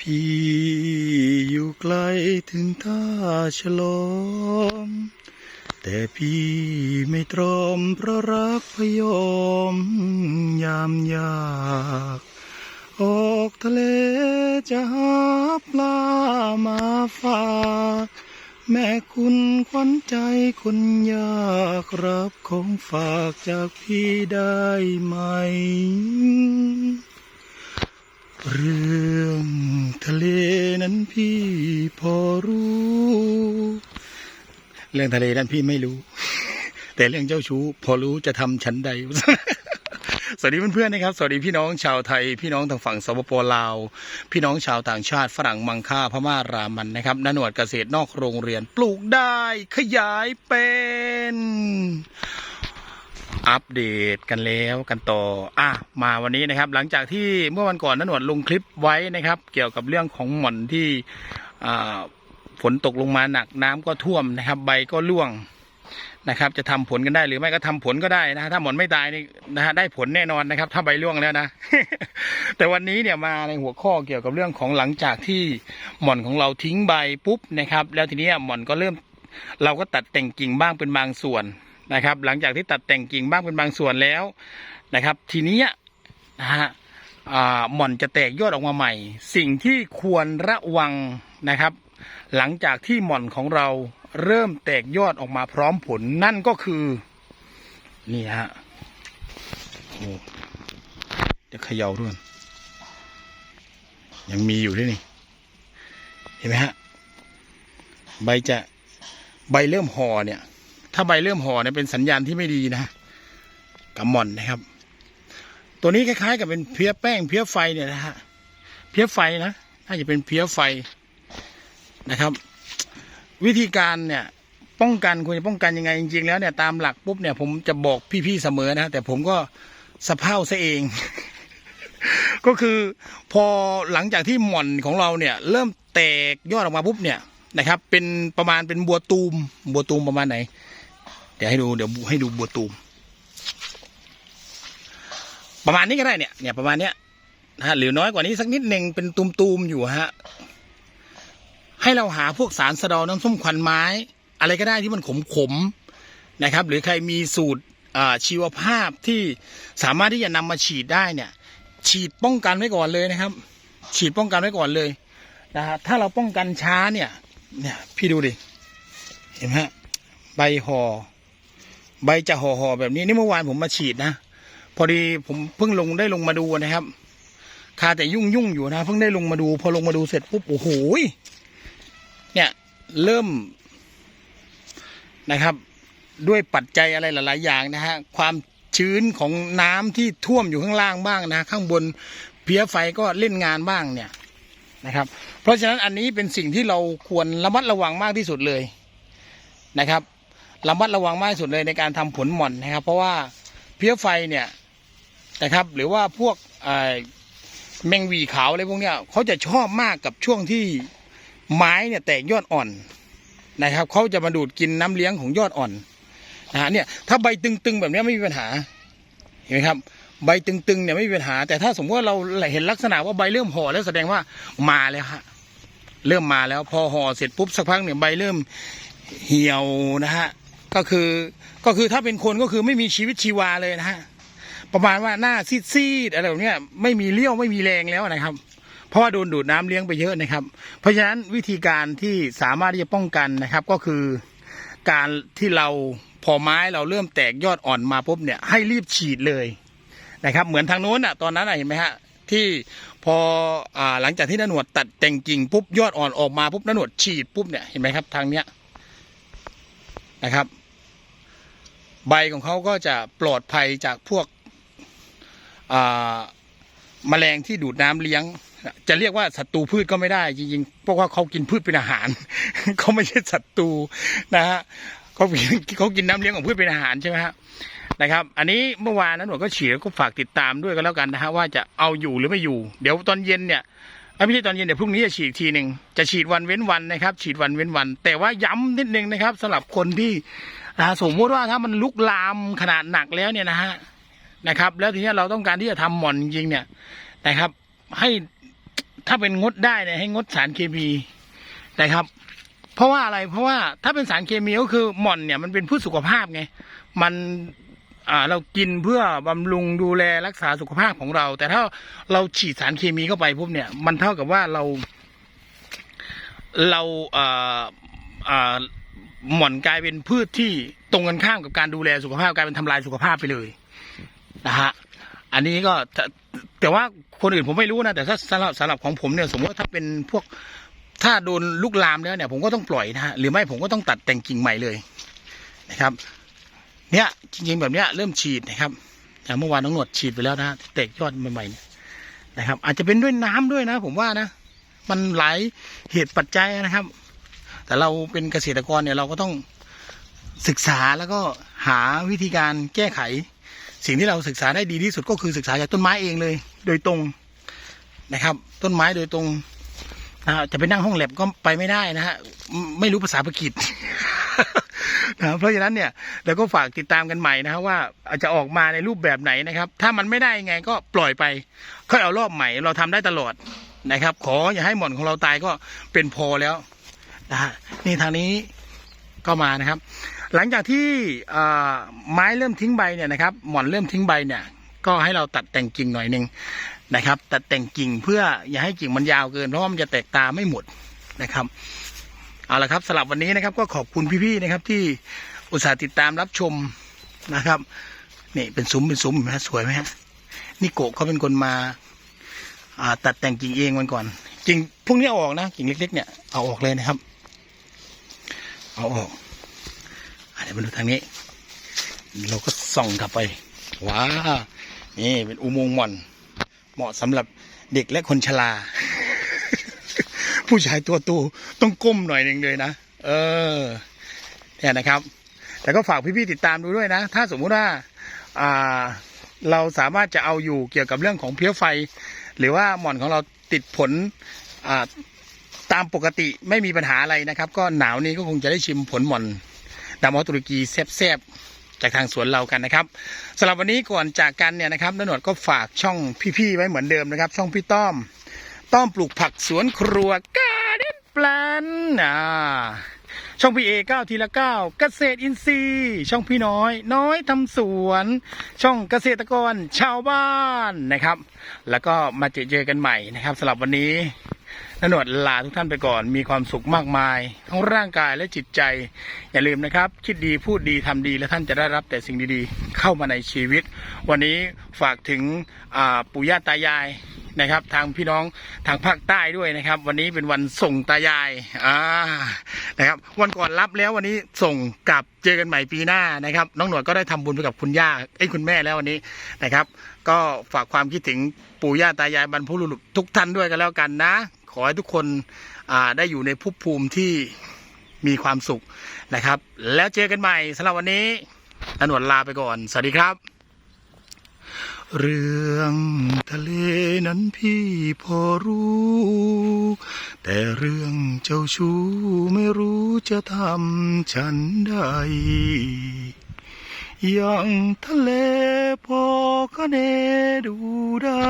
พี่อยู่ไกลถึงท่าฉลอม แต่พี่ไม่ตรอมเพราะรักพยอมยามยาก ออกทะเลจะหาปลามาฝากแม่คุณขวัญใจคนยากรับของฝากจากพี่ได้ไหม เรื่องทะเลนั้นพี่พอรู้ เรื่องทะเลนั้นพี่ไม่รู้ แต่เรื่องเจ้าชู้ พอรู้จะทำฉันใด สวัสดีเพื่อนๆนะครับ สวัสดีพี่น้องชาวไทย พี่น้องทางฝั่งสปปลาว พี่น้องชาวต่างชาติฝรั่งมังค่าพม่ารามันนะครับนหนวดเกษตรนอกโรงเรียนปลูกได้ขยายเป็น อัปเดตกันแล้วกันต่ออะมาวันนี้นะครับ หลังจากที่เมื่อวันก่อนนหนวดลงคลิปไว้นะครับ เกี่ยวกับเรื่องของหม่อนที่ฝนตกลงมาหนักน้ำก็ท่วมนะครับ ใบก็ร่วงนะครับ จะทำผลกันได้หรือไม่ก็ทำผลก็ได้นะถ้าหม่อนไม่ตายนี่นะฮะได้ผลแน่นอนนะครับ ถ้าใบร่วงแล้วนะ แต่วันนี้เนี่ยมาในหัวข้อเกี่ยวกับเรื่องของหลังจากที่หม่อนของเราทิ้งใบปุ๊บนะครับ แล้วทีนี้หม่อนก็เริ่ม เราก็ตัดแต่งกิ่งบ้างเป็นบางส่วน นะครับ หลังจากที่ตัดแต่งกิ่งบ้างเป็นบางส่วนแล้วนะครับ ทีนี้นะฮะหม่อนจะแตกยอดออกมาใหม่ สิ่งที่ควรระวังนะครับ หลังจากที่หม่อนของเราเริ่มแตกยอดออกมาพร้อมผลนั่นก็คือนี่ฮะโอ้จะเขย่าด้วยยังมีอยู่ด้วยนี่เห็นไหมฮะใบจะใบเริ่มห่อเนี่ย ถ้าใบเริ่มห่อเนี่ยเป็นสัญญาณที่ไม่ดีนะกับหม่อนนะครับ ตัวนี้คล้าย ๆ กับเป็นเพี้ยแป้งเพี้ยไฟเนี่ยนะฮะเพี้ยไฟนะน่าจะเป็นเพี้ยไฟนะครับ วิธีการเนี่ยป้องกันควรจะป้องกันยังไงจริงๆแล้วเนี่ยตามหลักปุ๊บเนี่ยผมจะบอกพี่ๆเสมอนะแต่ผมก็สะเพร่าซะเอง ก็คือพอหลังจากที่หม่อนของเราเนี่ย เริ่มแตกยอดออกมาปุ๊บเนี่ยนะครับ เป็นประมาณเป็นบัวตูม บัวตูมประมาณไหน ดี๋ยวให้ดูเดี๋ยวให้ดูบัวตูม ประมาณนี้ก็ได้เนี่ยเนี่ยประมาณเนี้ยนะฮะหรือน้อยกว่านี้สักนิดหนึ่งเป็นตูมๆอยู่ฮะให้เราหาพวกสารสะดาน้ำส้มควันไม้ อะไรก็ได้ที่มันขมๆนะครับ หรือใครมีสูตรชีวภาพที่สามารถที่จะนำมาฉีดได้เนี่ย ฉีดป้องกันไว้ก่อนเลยนะครับ ฉีดป้องกันไว้ก่อนเลยนะฮะถ้าเราป้องกันช้าเนี่ย เนี่ยพี่ดูดิเห็นไหมฮะใบหอ่อ ใบจะห่อห่อแบบนี้นี่เมื่อวานผมมาฉีดนะพอดีผมเพิ่งลงได้ลงมาดูนะครับคาแต่ยุ่งยุ่งอยู่นะเพิ่งได้ลงมาดู พอลงมาดูเสร็จปุ๊บโอ้โหเนี่ยเริ่มนะครับ ด้วยปัจจัยอะไรหลาย ๆ อย่างนะฮะความชื้นของน้ำที่ท่วมอยู่ข้างล่างบ้างนะ ข้างบนเพี้ยไฟก็เล่นงานบ้างเนี่ยนะครับ เพราะฉะนั้นอันนี้เป็นสิ่งที่เราควรระมัดระวังมากที่สุดเลยนะครับ ระมัดระวังมากที่สุดเลยในการทำผลหม่อนนะครับ เพราะว่าเพี้ยไฟเนี่ยนะครับ หรือว่าพวกแมงวีขาวอะไรพวกเนี้ยเขาจะชอบมากกับช่วงที่ไม้เนี่ยแตกยอดอ่อนนะครับเขาจะมาดูดกินน้ำเลี้ยงของยอดอ่อนนะฮะเนี่ยถ้าใบตึงๆแบบนี้ไม่มีปัญหาเห็นไหมครับ ใบตึงๆเนี่ยไม่มีปัญหา แต่ถ้าสมมติว่าเราเห็นลักษณะว่าใบเริ่มห่อแล้วแสดงว่ามาแล้วฮะเริ่มมาแล้วพอห่อเสร็จปุ๊บสักพักเนี่ยใบเริ่มเหี่ยวนะฮะ ก็คือก็คือถ้าเป็นคนก็คือไม่มีชีวิตชีวาเลยนะฮะประมาณว่าหน้าซีดๆอะไรแบบเนี้ยไม่มีเลี้ยวไม่มีแรงแล้วนะครับ เพราะว่าโดนดูดน้ำเลี้ยงไปเยอะนะครับ เพราะฉะนั้นวิธีการที่สามารถที่จะป้องกันนะครับ ก็คือการที่เราพอไม้เราเริ่มแตกยอดอ่อนมาปุ๊บเนี่ยให้รีบฉีดเลยนะครับ เหมือนทางโน้นอะตอนนั้นอะเห็นไหมฮะที่พออ่าหลังจากที่นหนวดตัดแต่งกิ่งปุ๊บยอดอ่อนออกมาปุ๊บนหนวดฉีดปุ๊บเนี่ยเห็นไหมครับทางเนี้ยนะครับ ใบของเขาก็จะปลอดภัยจากพวกอ่าแมลงที่ดูดน้ำเลี้ยง จะเรียกว่าศัตรูพืชก็ไม่ได้จริงๆเพราะว่าเขากินพืชเป็นอาหาร เขาไม่ใช่ศัตรูนะฮะเขาเขากินน้ำเลี้ยงของพืชเป็นอาหารใช่ไหมฮะนะครับ อันนี้เมื่อวานนั้นหนูก็ฉีดก็ฝากติดตามด้วยก็แล้วกันนะฮะว่าจะเอาอยู่หรือไม่อยู่ เดี๋ยวตอนเย็นเนี่ยเอ้ยไม่ใช่ตอนเย็นเดี๋ยวพรุ่งนี้จะฉีดอีกทีหนึ่งจะฉีดวันเว้นวันนะครับ ฉีดวันเว้นวัน แต่ว่าย้ำนิดนึงนะครับสำหรับคนที่ อ่าสมมติว่าถ้ามันลุกลามขนาดหนักแล้วเนี่ยนะฮะนะครับ แล้วทีนี้เราต้องการที่จะทำหม่อนจริงเนี่ยนะครับ ให้ถ้าเป็นงดได้เนี่ยให้งดสารเคมีนะครับ เพราะว่าอะไรเพราะว่าถ้าเป็นสารเคมีก็คือหม่อนเนี่ยมันเป็นพืชสุขภาพไงมันอ่าเรากินเพื่อบำรุงดูแลรักษาสุขภาพของเรา แต่ถ้าเราฉีดสารเคมีเข้าไปปุ๊บเนี่ย มันเท่ากับว่าเรา เราอ่าอ่า หม่อนกลายเป็นพืชที่ตรงกันข้ามกับการดูแลสุขภาพกลายเป็นทำลายสุขภาพไปเลยนะฮะอันนี้ก็แต่ว่าคนอื่นผมไม่รู้นะแต่ถ้าสำหรับสำหรับของผมเนี่ยสมมติว่าถ้าเป็นพวกถ้าโดนลุกลามแล้วเนี่ย ผมก็ต้องปล่อยนะฮะหรือไม่ผมก็ต้องตัดแต่งกิ่งใหม่เลยนะครับ เนี่ยจริงๆแบบเนี้ยเริ่มฉีดนะครับอย่างเมื่อวานน้องหนวดฉีดไปแล้วนะแตกยอดใหม่ๆนะครับ อาจจะเป็นด้วยน้ำด้วยนะ ผมว่านะ มันหลายเหตุปัจจัยนะครับ แต่เราเป็นเกษตรกรเนี่ยเราก็ต้องศึกษาแล้วก็หาวิธีการแก้ไข สิ่งที่เราศึกษาได้ดีที่สุดก็คือศึกษาจากต้นไม้เองเลย โดยตรงนะครับ ต้นไม้โดยตรงนะจะไปนั่งห้องแลบก็ไปไม่ได้นะฮะไม่รู้ภาษาอังกฤษนะเพราะฉะนั้นเนี่ยเราก็ฝากติดตามกันใหม่นะครับว่าอาจจะออกมาในรูปแบบไหนนะครับ ถ้ามันไม่ได้ไงก็ปล่อยไปค่อยเอารอบใหม่ เราทำได้ตลอดนะครับ ขออย่าให้หม่อนของเราตายก็เป็นพอแล้ว นะฮะนี่ทางนี้ก็มานะครับ หลังจากที่ไม้เริ่มทิ้งใบเนี่ยนะครับหมอนเริ่มทิ้งใบเนี่ยก็ให้เราตัดแต่งกิ่งหน่อยหนึ่งนะครับ ตัดแต่งกิ่งเพื่ออย่าให้กิ่งมันยาวเกินเพราะมันจะแตกตาไม่หมดนะครับเอาละครับสำหรับวันนี้นะครับก็ขอบคุณพี่ๆนะครับที่อุตส่าห์ติดตามรับชมนะครับนี่เป็นซุ้มเป็นซุ้มเห็นไหมฮะสวยไหมฮะนี่โกะเขาเป็นคนมาตัดแต่งกิ่งเองมันก่อนกิ่งพวกนี้อออกนะกิ่งเล็กๆเนี่ยเอาออกเลยนะครับ เอาออกอะเดี๋ยวมาดูทางนี้ เราก็ส่องกลับไป ว้า นี่เป็นอุโมงค์หม่อน เหมาะสำหรับเด็กและคนชรา ผู้ชายตัวโตต้องก้มหน่อยหนึ่งเลยนะ เออ เนี่ยนะครับ แต่ก็ฝากพี่ๆติดตามดูด้วยนะ ถ้าสมมุติว่า อ่า เราสามารถจะเอาอยู่เกี่ยวกับเรื่องของเพี้ยไฟ หรือว่าหม่อนของเราติดผลอ่า ตามปกติไม่มีปัญหาอะไรนะครับ ก็หนาวนี้ก็คงจะได้ชิมผลหม่อนดามอตุรกีแซ่บๆจากทางสวนเรากันนะครับสำหรับวันนี้ก่อนจากกันเนี่ยนะครับนนวดก็ฝากช่องพี่ๆไว้เหมือนเดิมนะครับ ช่องพี่ต้อม ต้อมปลูกผักสวนครัวการ์เด้นแปลนอ่าช่องพี่เอเก้าทีละเก้าเกษตรอินทรีย์ ช่องพี่น้อย น้อยทำสวน ช่องเกษตรกรชาวบ้านนะครับ แล้วก็มาเจอเจอกันใหม่นะครับสำหรับวันนี้ นนวดลาทุกท่านไปก่อน มีความสุขมากมาย ทั้งร่างกายและจิตใจ อย่าลืมนะครับ คิดดีพูดดีทำดี และท่านจะได้รับแต่สิ่งดีๆ เข้ามาในชีวิต วันนี้ฝากถึงปู่ย่าตายายนะครับทางพี่น้องทางภาคใต้ด้วยนะครับ วันนี้เป็นวันส่งตายายอ่านะครับ วันก่อนรับแล้ววันนี้ส่งกลับเจอกันใหม่ปีหน้านะครับ น้องหนวดก็ได้ทำบุญไปกับคุณย่าไอ้คุณแม่แล้ววันนี้นะครับ ก็ฝากความคิดถึงปู่ย่าตายายบรรพบุรุษทุกท่านด้วยกันแล้วกันนะ ขอให้ทุกคนได้อยู่ในภพภูมิที่มีความสุขนะครับ แล้วเจอกันใหม่สำหรับวันนี้อนวดลาไปก่อน สวัสดีครับ เรื่องทะเลนั้นพี่พอรู้ แต่เรื่องเจ้าชู้ไม่รู้จะทำฉันใดอย่างทะเลพอก็เนดูได้